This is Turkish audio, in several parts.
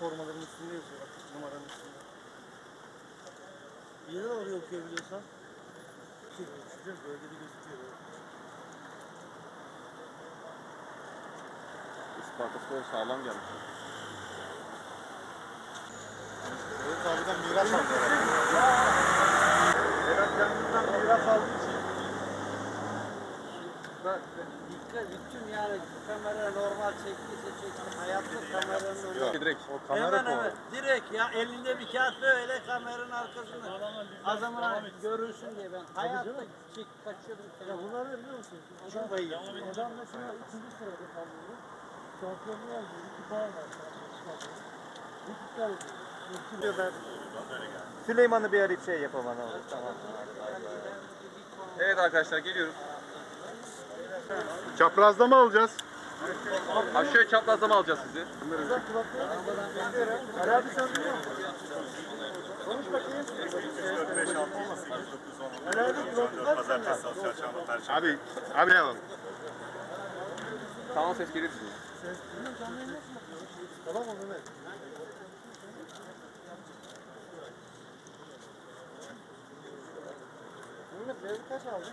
Formaların üstünde yazıyor bak numaranın üstünde. Yine oraya okuyabiliyorsan. Ki düşeceğiz bölgede gözüküyor. Ispartaspor sağlam gelmiş. Evet abiden miras aldı. Berat kendinden miras aldığı için. Bak dikkat bütün yani kamera normal çektiyse çekti. Hayatta kameranın önünde. Yok. Direkt. O kamera Hemen hemen direkt ya elinde bir kağıt böyle kameranın arkasında. Adamın görünsün diye ben hayatta çek kaçıyordum. Ya bunlar ne biliyor musun? Adam, adam mesela ikinci sırada kalıyor. Şampiyonluğu alıyor. İki puan var. İptal ediyor. Ben Süleyman'ı bir arayıp şey yapamam. Tamam. Evet arkadaşlar geliyoruz. Çaprazlama alacağız. Aşağı çaprazlama alacağız sizi. Abi abi abi alalım. Tamam ses gelir size. Tamam mı Mehmet? Mehmet kaç aldın?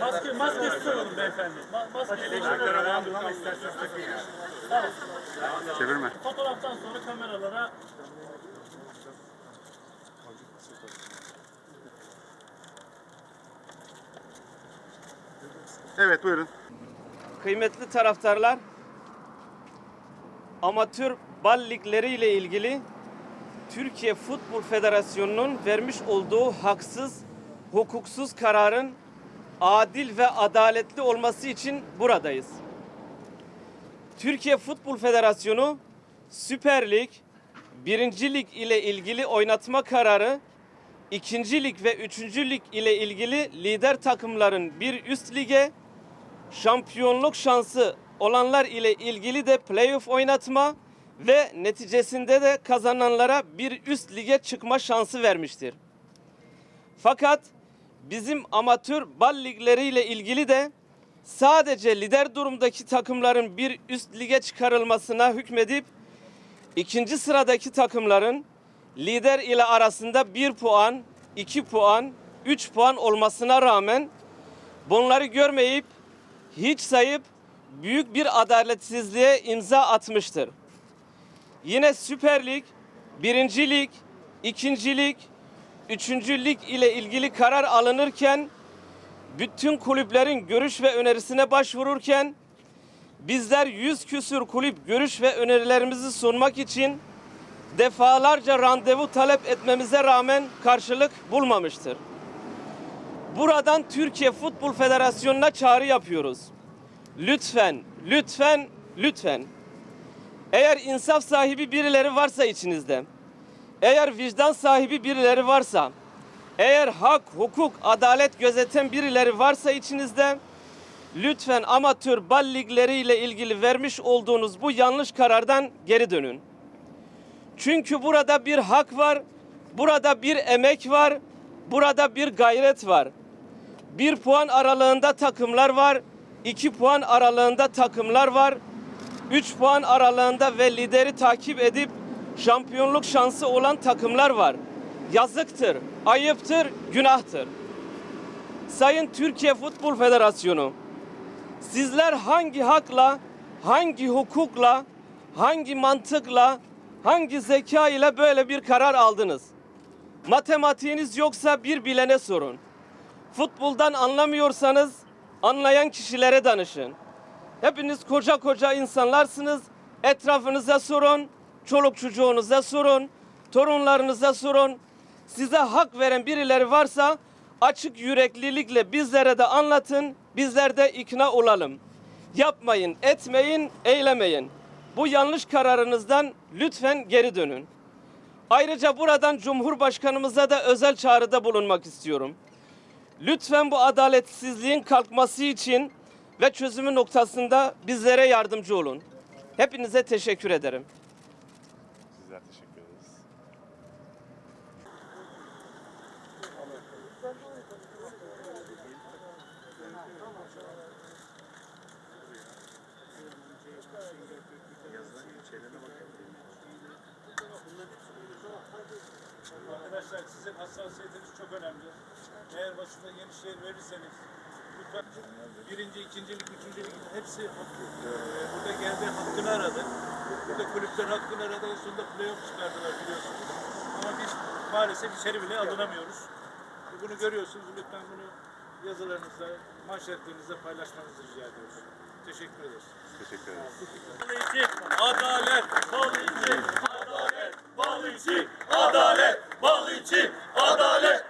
Maske, maske soralım beyefendi. Ma maske Çevirme. Fotoğraftan sonra kameralara Evet buyurun. Kıymetli taraftarlar, amatör bal ligleri ile ilgili Türkiye Futbol Federasyonu'nun vermiş olduğu haksız, hukuksuz kararın adil ve adaletli olması için buradayız. Türkiye Futbol Federasyonu Süper Lig, Birinci Lig ile ilgili oynatma kararı, İkinci Lig ve Üçüncü Lig ile ilgili lider takımların bir üst lige, şampiyonluk şansı olanlar ile ilgili de playoff oynatma ve neticesinde de kazananlara bir üst lige çıkma şansı vermiştir. Fakat bizim amatör bal ligleri ile ilgili de sadece lider durumdaki takımların bir üst lige çıkarılmasına hükmedip ikinci sıradaki takımların lider ile arasında 1 puan, 2 puan, 3 puan olmasına rağmen bunları görmeyip hiç sayıp büyük bir adaletsizliğe imza atmıştır. Yine Süper Lig, Birinci Lig, İkinci Lig, Üçüncü Lig ile ilgili karar alınırken bütün kulüplerin görüş ve önerisine başvururken bizler yüz küsür kulüp görüş ve önerilerimizi sunmak için defalarca randevu talep etmemize rağmen karşılık bulmamıştır. Buradan Türkiye Futbol Federasyonu'na çağrı yapıyoruz. Lütfen, lütfen, lütfen. Eğer insaf sahibi birileri varsa içinizde, eğer vicdan sahibi birileri varsa, eğer hak, hukuk, adalet gözeten birileri varsa içinizde, lütfen amatör bal ligleri ile ilgili vermiş olduğunuz bu yanlış karardan geri dönün. Çünkü burada bir hak var, burada bir emek var, burada bir gayret var. Bir puan aralığında takımlar var, iki puan aralığında takımlar var, üç puan aralığında ve lideri takip edip şampiyonluk şansı olan takımlar var. Yazıktır, ayıptır, günahtır. Sayın Türkiye Futbol Federasyonu, sizler hangi hakla, hangi hukukla, hangi mantıkla, hangi zeka ile böyle bir karar aldınız? Matematiğiniz yoksa bir bilene sorun. Futboldan anlamıyorsanız anlayan kişilere danışın. Hepiniz koca koca insanlarsınız. Etrafınıza sorun, çoluk çocuğunuza sorun, torunlarınıza sorun. Size hak veren birileri varsa açık yüreklilikle bizlere de anlatın, bizler de ikna olalım. Yapmayın, etmeyin, eylemeyin. Bu yanlış kararınızdan lütfen geri dönün. Ayrıca buradan Cumhurbaşkanımıza da özel çağrıda bulunmak istiyorum. Lütfen bu adaletsizliğin kalkması için ve çözümü noktasında bizlere yardımcı olun. Hepinize teşekkür ederim. Sizler teşekkür ederiz. Arkadaşlar sizin hassasiyetiniz çok önemli. Eğer başında Yenişehir verirseniz lütfen birinci, ikincilik, üçüncülük hepsi hakkı. Ee, burada geldi hakkını aradı. Burada kulüpler hakkını aradı. En sonunda playoff çıkardılar biliyorsunuz. Ama biz maalesef içeri bile alınamıyoruz. Bunu görüyorsunuz. Lütfen bunu yazılarınızda, manşetlerinizde paylaşmanızı rica ediyoruz. Teşekkür ederiz. Teşekkür ederiz. Adalet, için, adalet, bal için, adalet, bal için, adalet,